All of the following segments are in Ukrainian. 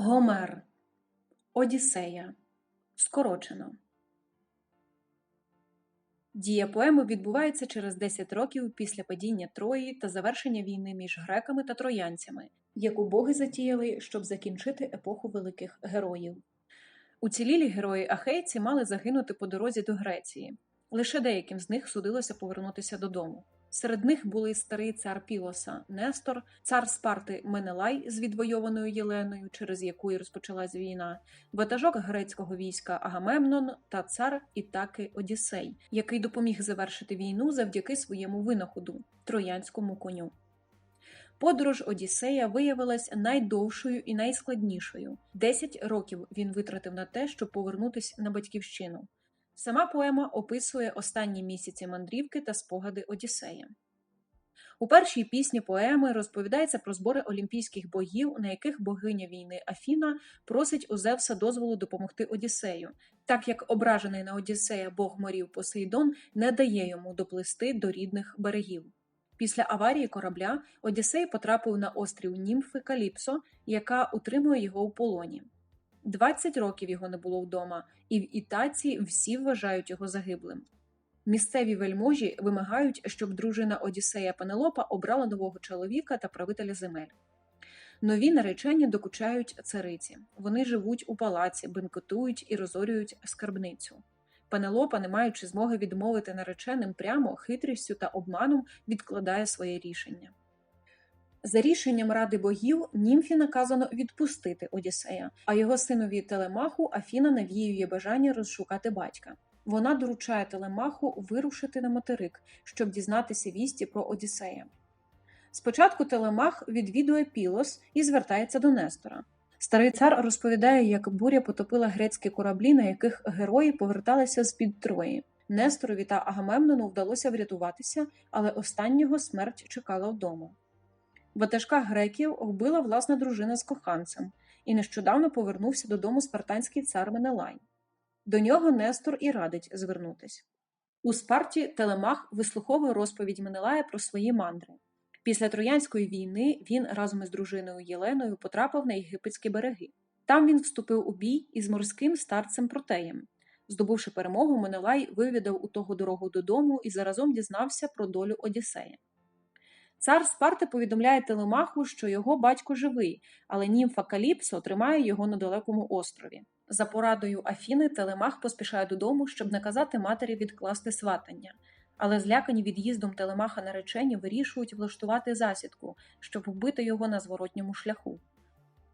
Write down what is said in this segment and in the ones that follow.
Гомер Одіссея Скорочено Дія поеми відбувається через 10 років після падіння Трої та завершення війни між греками та троянцями, яку боги затіяли, щоб закінчити епоху великих героїв. Уцілілі герої ахейці мали загинути по дорозі до Греції. Лише деяким з них судилося повернутися додому. Серед них були старий цар Пілоса Нестор, цар Спарти Менелай з відвойованою Єленою, через яку й розпочалась війна, ватажок грецького війська Агамемнон та цар Ітаки Одіссей, який допоміг завершити війну завдяки своєму винаходу троянському коню. Подорож Одіссея виявилась найдовшою і найскладнішою. Десять років він витратив на те, щоб повернутися на батьківщину. Сама поема описує останні місяці мандрівки та спогади Одіссея. У першій пісні поеми розповідається про збори олімпійських богів, на яких богиня війни Афіна просить у Зевса дозволу допомогти Одіссею, так як ображений на Одіссея бог морів Посейдон не дає йому доплисти до рідних берегів. Після аварії корабля Одіссей потрапив на острів Німфи Каліпсо, яка утримує його у полоні. 20 років його не було вдома, і в Ітаці всі вважають його загиблим. Місцеві вельможі вимагають, щоб дружина Одіссея Пенелопа обрала нового чоловіка та правителя земель. Нові наречені докучають цариці. Вони живуть у палаці, бенкотують і розорюють скарбницю. Пенелопа, не маючи змоги відмовити нареченим прямо хитрістю та обманом, відкладає своє рішення. За рішенням ради богів німфі наказано відпустити Одіссея, а його синові Телемаху Афіна навіює бажання розшукати батька. Вона доручає Телемаху вирушити на материк, щоб дізнатися вісті про Одіссея. Спочатку Телемах відвідує Пілос і звертається до Нестора. Старий цар розповідає, як буря потопила грецькі кораблі, на яких герої поверталися з під Трої. Несторові та Агамемнону вдалося врятуватися, але останнього смерть чекала вдома. Ватажка греків вбила власна дружина з коханцем, і нещодавно повернувся додому спартанський цар Менелай. До нього Нестор і радить звернутись. У Спарті Телемах вислуховує розповідь Менелая про свої мандри. Після Троянської війни він разом із дружиною Єленою потрапив на єгипетські береги. Там він вступив у бій із морським старцем Протеєм. Здобувши перемогу, Менелай вивідав у того дорогу додому і заразом дізнався про долю Одіссея. Цар Спарти повідомляє Телемаху, що його батько живий, але німфа Каліпсо тримає його на далекому острові. За порадою Афіни Телемах поспішає додому, щоб наказати матері відкласти сватання. Але злякані від'їздом Телемаха наречені вирішують влаштувати засідку, щоб вбити його на зворотньому шляху.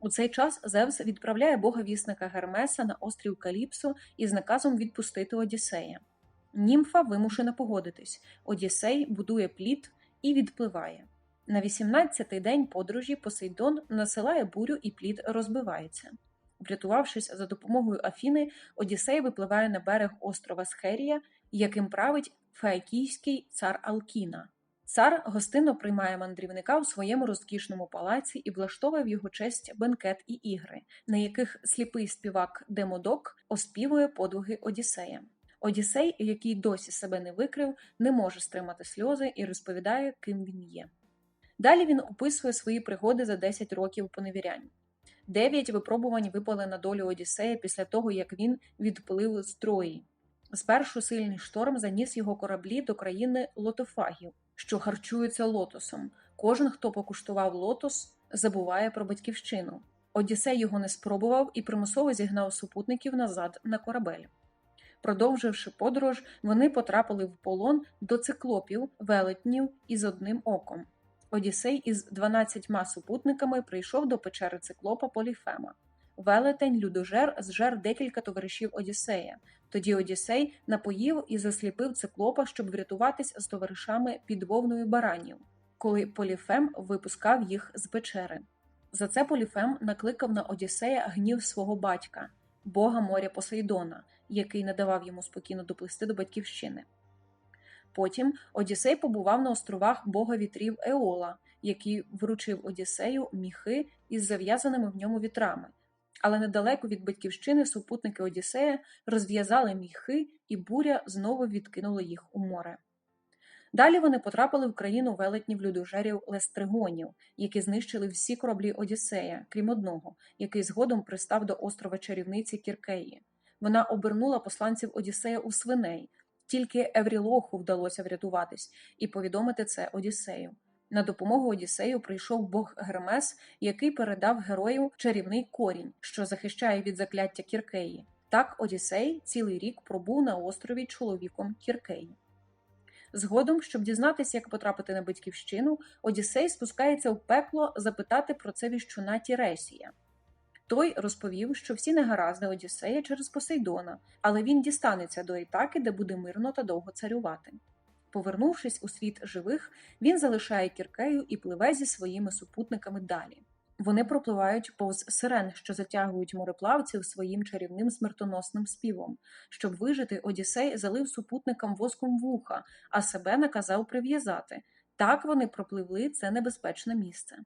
У цей час Зевс відправляє бога вісника Гермеса на острів Каліпсо із наказом відпустити Одіссея. Німфа вимушена погодитись. Одіссей будує плід і відпливає. На 18-й день подорожі Посейдон насилає бурю і плід розбивається. Врятувавшись за допомогою Афіни, Одіссей випливає на берег острова Схерія, яким править феакійський цар Алкіна. Цар гостинно приймає мандрівника у своєму розкішному палаці і влаштовує в його честь бенкет і ігри, на яких сліпий співак Демодок оспівує подвиги Одіссея. Одіссей, який досі себе не викрив, не може стримати сльози і розповідає, ким він є. Далі він описує свої пригоди за 10 років поневірянь. Дев'ять випробувань випали на долю Одіссея після того, як він відплив з Трої. Спершу сильний шторм заніс його кораблі до країни лотофагів, що харчуються лотосом. Кожен, хто покуштував лотос, забуває про батьківщину. Одіссей його не спробував і примусово зігнав супутників назад на корабель. Продовживши подорож, вони потрапили в полон до циклопів, велетнів із одним оком. Одіссей із дванадцятьма супутниками прийшов до печери циклопа Поліфема. Велетень людожер зжер декілька товаришів Одіссея. Тоді Одіссей напоїв і засліпив циклопа, щоб врятуватись з товаришами під вовною баранів, коли Поліфем випускав їх з печери. За це Поліфем накликав на Одіссея гнів свого батька, бога моря Посейдона, який не давав йому спокійно доплисти до батьківщини. Потім Одіссей побував на островах бога вітрів Еола, який вручив Одіссею міхи із зав'язаними в ньому вітрами. Але недалеко від батьківщини супутники Одіссея розв'язали міхи, і буря знову відкинула їх у море. Далі вони потрапили в країну велетнів людожерів Лестригонів, які знищили всі кораблі Одіссея, крім одного, який згодом пристав до острова чарівниці Кіркеї. Вона обернула посланців Одіссея у свиней. Тільки Еврілоху вдалося врятуватись і повідомити це Одіссею. На допомогу Одіссею прийшов бог Гермес, який передав герою чарівний корінь, що захищає від закляття Кіркеї. Так Одіссей цілий рік пробув на острові чоловіком Кіркеї. Згодом, щоб дізнатися, як потрапити на батьківщину, Одіссей спускається в пекло запитати про це віщуна Тіресія. Той розповів, що всі негаразди Одіссея через Посейдона, але він дістанеться до Ітаки, де буде мирно та довго царювати. Повернувшись у світ живих, він залишає Кіркею і пливе зі своїми супутниками далі. Вони пропливають повз сирен, що затягують мореплавців своїм чарівним смертоносним співом. Щоб вижити, Одіссей залив супутникам воском вуха, а себе наказав прив'язати. Так вони пропливли це небезпечне місце.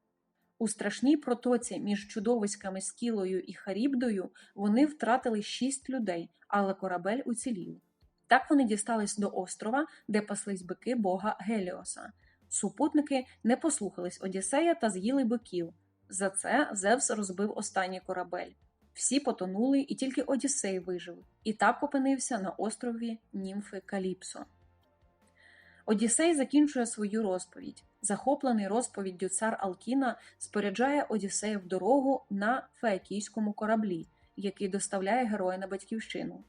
У страшній протоці між чудовиськами Скілою і Харібдою вони втратили шість людей, але корабель уцілів. Так вони дістались до острова, де паслись бики бога Геліоса. Супутники не послухались Одіссея та з'їли биків. За це Зевс розбив останній корабель. Всі потонули, і тільки Одіссей вижив, і так опинився на острові Німфи Каліпсо. Одіссей закінчує свою розповідь. Захоплений розповіддю цар Алкіна споряджає Одіссея в дорогу на феакійському кораблі, який доставляє героя на батьківщину.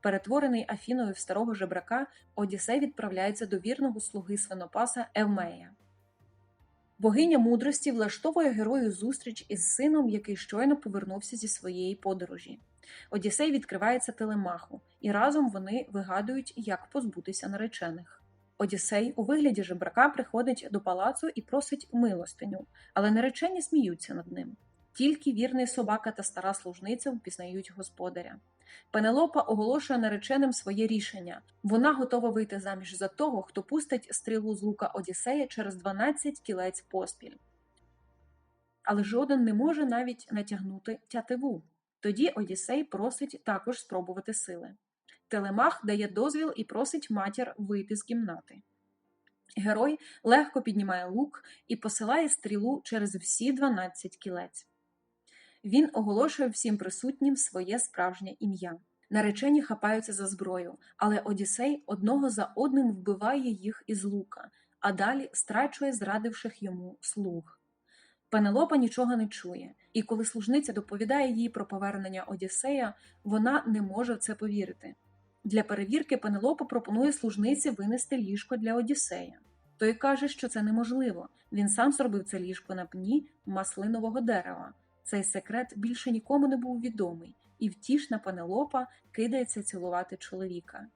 Перетворений Афіною в старого жебрака, Одіссей відправляється до вірного слуги свинопаса Евмея. Богиня мудрості влаштовує герою зустріч із сином, який щойно повернувся зі своєї подорожі. Одіссей відкривається телемаху, і разом вони вигадують, як позбутися наречених. Одіссей у вигляді жебрака приходить до палацу і просить милостиню, але наречені сміються над ним. Тільки вірний собака та стара служниця впізнають господаря. Пенелопа оголошує нареченим своє рішення. Вона готова вийти заміж за того, хто пустить стрілу з лука Одіссея через 12 кілець поспіль. Але жоден не може навіть натягнути тятиву. Тоді Одіссей просить також спробувати сили. Телемах дає дозвіл і просить матір вийти з кімнати. Герой легко піднімає лук і посилає стрілу через всі 12 кілець. Він оголошує всім присутнім своє справжнє ім'я. Наречені хапаються за зброю, але Одіссей одного за одним вбиває їх із лука, а далі страчує зрадивших йому слуг. Пенелопа нічого не чує, і коли служниця доповідає їй про повернення Одіссея, вона не може в це повірити. Для перевірки Пенелопа пропонує служниці винести ліжко для Одіссея. Той каже, що це неможливо. Він сам зробив це ліжко на пні маслинового дерева. Цей секрет більше нікому не був відомий, і втішна Пенелопа кидається цілувати чоловіка.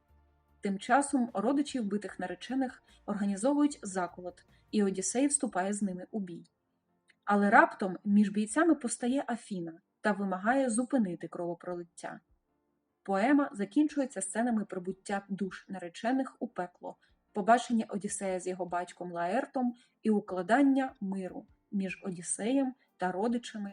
Тим часом родичі вбитих наречених організовують заколот, і Одіссей вступає з ними у бій. Але раптом між бійцями постає Афіна та вимагає зупинити кровопролиття. Поема закінчується сценами прибуття душ наречених у пекло, побачення Одіссея з його батьком Лаертом і укладання миру між Одіссеєм та родичами